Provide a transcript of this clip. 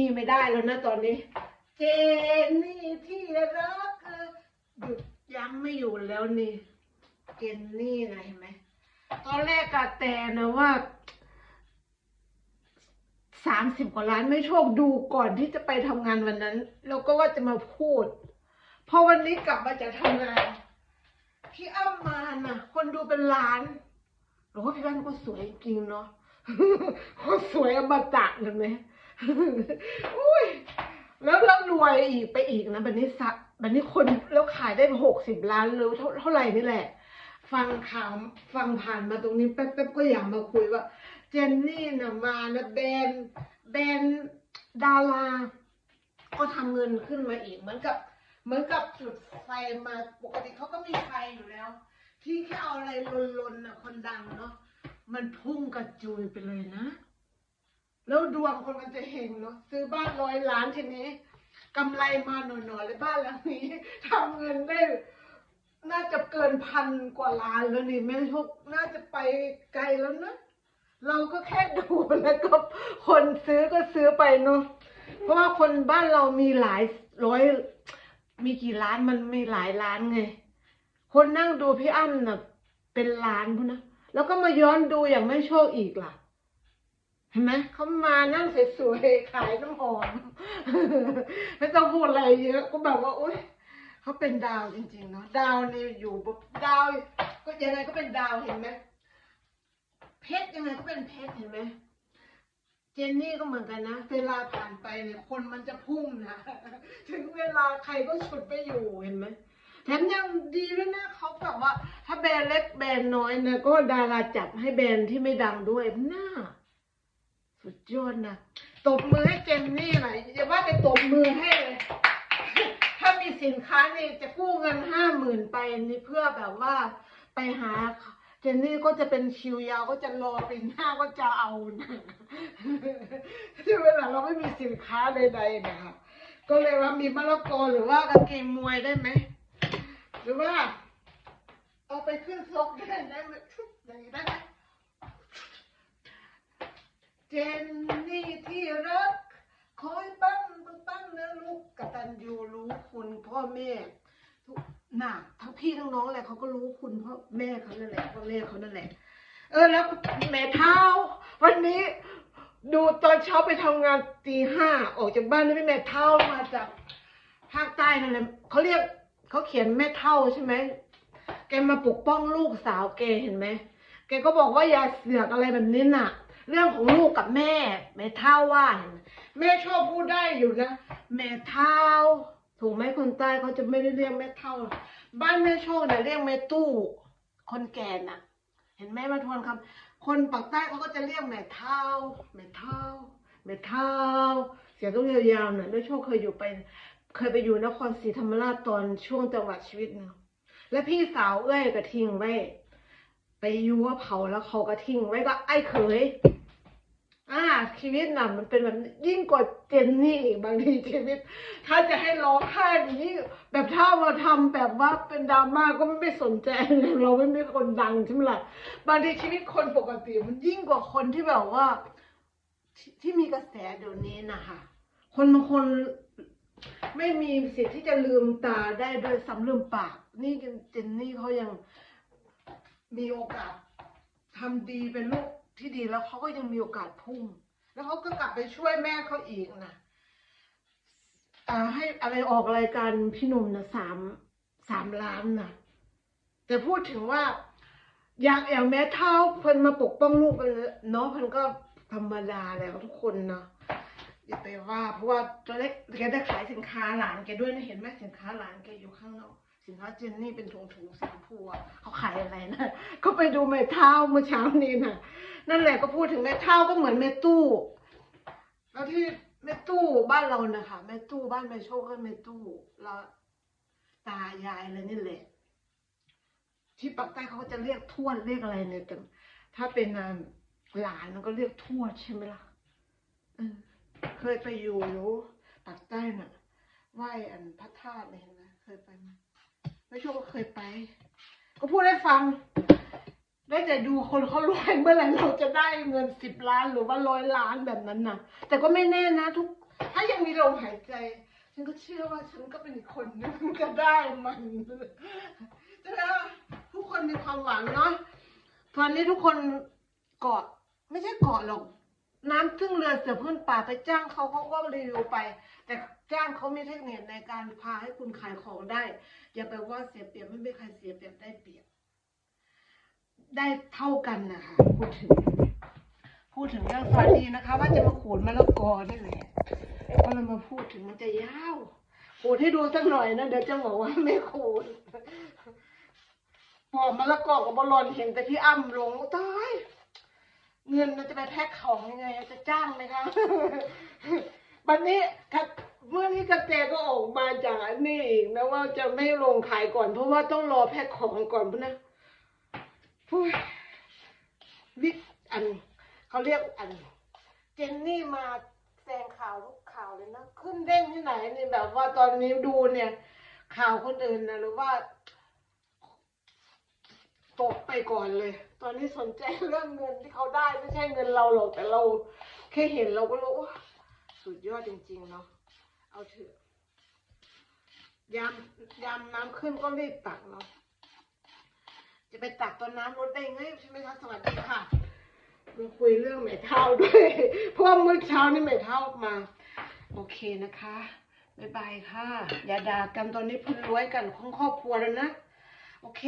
นี่ไม่ได้แล้วนะตอนนี้ เจนนี่ที่รักเออหยุดยั้งไม่อยู่แล้วนี่ เจนนี่นะเห็นไหมตอนแรกกะแต่นะว่าสามสิบกว่าล้านไม่โชคดูก่อนที่จะไปทำงานวันนั้น แล้วก็ว่าจะมาพูด พอวันนี้กลับมาจากทำงานพี่อ้ำมาน่ะ คนดูเป็นล้านหรือว่าพี่อ้ำก็สวยจริงเนาะเขาสวยอมตะเลยไหม อุ้ยแล้วแล้วรวยอีกไปอีกนะแบบนี้สักแบบนี้คนแล้วขายได้หกสิบล้านหรือเท่าเท่าไหร่นี่แหละ ฟังข่าวฟังผ่านมาตรงนี้แป๊บๆก็อยากมาคุยว่า เจนนี่นะมานะแบนแบนดาราก็ทำเงินขึ้นมาอีกเหมือนกับ เหมือนกับจุดไฟมาปกติเขาก็มีไฟอยู่แล้ว ที่แค่เอาอะไรลนๆนะคนดังเนาะมันพุ่งกระจุยไปเลยนะ แล้วดวงคนมันจะเฮงเนาะซื้อบ้านร้อยล้านทีนี้กำไรมาหน่อยๆเลยบ้านหลังนี้ทำเงินได้ น่าจะเกินพันกว่าล้านแล้วนี่แม่ทุกน่าจะไปไกลแล้วนะเราก็แค่ดูแล้วก็คนซื้อก็ซื้อไปเนาะเพราะว่าคนบ้านเรามีหลายร้อยมีกี่ล้านมันมีหลายล้านไง คนนั่งดูพี่อ้ำน่ะเป็นล้านพุ่นนะแล้วก็มาย้อนดูอย่างไม่โชคอีกล่ะ เห็นไหมเขามานั่งสวยๆขายน้ำหอมไม่ต้องพูดอะไรเยอะก็แบบว่าอุ้ยเขาเป็นดาวจริง ๆ เนาะดาวนี่อยู่บนดาว ก็ยังไงก็เป็นดาวเห็นไหมเพชรยังไงก็เป็นเพชรเห็นไหมเจนนี่ก็เหมือนกันนะ เวลาผ่านไปเนี่ยคนมันจะพุ่งนะถึงเวลาใครก็ฉุดไปอยู่เห็นไหมแถมยังดีด้วยนะเขาแบบว่า ถ้าแบรนด์เล็กแบรนด์น้อยนะก็ดาราจับให้แบรนด์ที่ไม่ดังด้วยน่า สุดยอดนะตบมือให้เจนนี่หน่อยอย่าว่าแต่ตบมือให้เลยถ้ามีสินค้านี่จะกู้เงินห้าหมื่นไปนี่เพื่อแบบว่าไปหาเจนนี่ก็จะเป็นคิวยาวก็จะรอปีหน้าก็จะเอานะที่เวลาเราไม่มีสินค้าใดๆนะคะก็เลยว่ามีมะละกอหรือว่ากางเกงมวยได้ไหมหรือว่า เอาไปขึ้นซกได้ได้ไหมอย่างนี้ได้ไหม เจนนี่ที่รัก คอยปั้งปั้งปั้งนะลูกกตันยูรู้คุณพ่อแม่ทุกน่ะทั้งพี่ทั้งน้องแหละเขาก็รู้คุณพ่อแม่เขานั่นแหละพ่อแม่เขานั่นแหละ เออแล้วแม่เท้า วันนี้ ดูตอนเช้าไปทำงานตีห้าออกจากบ้านนี่แม่เท้ามาจากภาคใต้นั่นแหละเขาเรียกเขาเขียนแม่เท่าใช่ไหมแกมาปกป้องลูกสาวแกเห็นไหมแกก็บอกว่าอย่าเสือกอะไรแบบนี้น่ะ เรื่องของลูกกับแม่ แม่เท่าว่าเห็นไหมแม่ชอบพูดได้อยู่นะแม่เท่าถูกไหมคนใต้เขาจะไม่ได้เรียกแม่เท่า บ้านแม่โชคเนี่ยเรียกแม่ตู้ คนแก่น่ะ เห็นไหมมาทวนคำคนปากใต้เขาก็จะเรียกแม่เท่าแม่เท่าแม่เท่าเสียงต้องยาวๆหน่อยแม่โชคเคยอยู่ไปเคยไปอยู่นครศรีธรรมราชตอนช่วงจังหวัดชีวิตนึงและพี่สาวเอ้ยก็ทิ้งไว้ ไปยั่วเผาแล้วเขาก็ทิ้งไว้ก็ไอ้เขยอ่าชีวิตน่ะมันเป็นแบบยิ่งกว่าเจนนี่อีกบางทีชีวิต ถ้าจะให้ร้องไห้นี้แบบถ้ามาทำแบบว่าเป็นดราม่าก็ไม่สนใจเราไม่เป็นคนดังใช่ไหมล่ะบางทีชีวิตคนปกติมันยิ่งกว่าคนที่แบบว่าที่ที่มีกระแสเดี๋ยวนี้นะคะคนบางคนไม่มีสิทธิ์ที่จะลืมตาได้โดยซ้ำลืมปาก นี่เจนนี่เขายัง มีโอกาสทำดีเป็นลูกที่ดีแล้วเขาก็ยังมีโอกาสพุ่ง แล้วเขาก็กลับไปช่วยแม่เขาอีกนะอ่าให้อะไรออกรายการพี่หนุ่มนะสามสามล้านนะแต่พูดถึงว่า อย่างอย่างแม่เท่าเพิ่นมาปกป้องลูกกันเนาะเพิ่นก็ธรรมดาแล้วทุกคนเนาะอย่าไปว่า เพราะว่าตอนแรกแกได้ขายสินค้าหลานแกด้วยนะเห็นไหมสินค้าหลานแกอยู่ข้างนอก สินค้าเจนนี่เป็นถุงถุงสีชมพูอะเขาขายอะไรนะก็ไปดูแม่เท่าเมื่อเช้านี้นะนั่นแหละก็พูดถึงแม่เท่าก็เหมือนแม่ตู้ แล้วที่แม่ตู้บ้านเรานะคะแม่ตู้บ้านแม่โชคก็แม่ตู้แล้วตายายอะไรนี่แหละ ที่ปากใต้เขาก็จะเรียกทวดเรียกอะไรเนี่ยแต่ถ้าเป็นอ่าหลานก็เรียกทวดใช่ไหมล่ะเคยไปอยู่อยู่ปากใต้น่ะไหว้อันพระธาตุเลยเห็นไหมเคยไปไหม ไม่ชอบก็เคยไป ก็พูดให้ฟัง ได้แต่ดูคนเขารวยเมื่อไหร่เราจะได้เงินสิบล้านหรือว่าร้อยล้านแบบนั้นน่ะ แต่ก็ไม่แน่นะทุก ถ้ายังมีลมหายใจ ฉันก็เชื่อว่าฉันก็เป็นคนนึงก็ได้มันใช่ไหมทุกคนมีความหวังเนาะตอนนี้ทุกคนเกาะไม่ใช่เกาะหรอก น้ำซึ่งเรือเสือพื้นป่าไปจ้างเขาเขาก็รีวิวไป แต่จ้างเขามีเทคนิคในการพาให้คุณขายของได้ อย่าไปว่าเสียเปรียบไม่มีใครเสียเปรียบได้เปรียบ ได้เท่ากันนะคะพูดถึง พูดถึงเรื่องสวัสดีนะคะ ว่าจะมาขูดมะละกอนี่แหละก็เลยมาพูดถึงมันจะยาวขูดให้ดูสักหน่อยนะเดี๋ยวจะบอกว่าไม่ขูดพอกมะละกอกับบอลลอนเห็นแต่พี่อ้ำลงตาย เงินเราจะไปแพ็คของยังไงจะจ้างไหมคะวันนี้ถ้าเมื่อนี้กระแตก็ออกมาจากนนี้อีกนะว่าจะไม่ลงขายก่อน เพราะว่าต้องรอแพ็คของก่อนพราะนะพูวิอันเขาเรียกอัน เจนนี่มาแซงข่าวทุกข่าวเลยนะ ขึ้นเด้งที่ไหนนี่แบบว่าตอนนี้ดูเนี่ย ข่าวคนอื่นนะหรือว่า ตกไปก่อนเลย ตอนนี้สนใจเรื่องเงินที่เขาได้ไม่ใช่เงินเราหรอกแต่เราแค่เห็นเราก็รู้สุดยอดจริง ๆ เนาะเอาเถอะยามยามน้ำขึ้นก็รีบตักเนาะจะไปตักตอนน้ำลดได้ไงใช่ไหมคะสวัสดีค่ะมาคุยเรื่องแม่เท่าด้วยเพราะว่าเมื่อเช้านี่แม่เท่ามา โอเคนะคะบ๊ายบายค่ะ อย่าด่ากันตอนนี้พิ่งรวยกันของครอบครัวแล้วนะ โอเค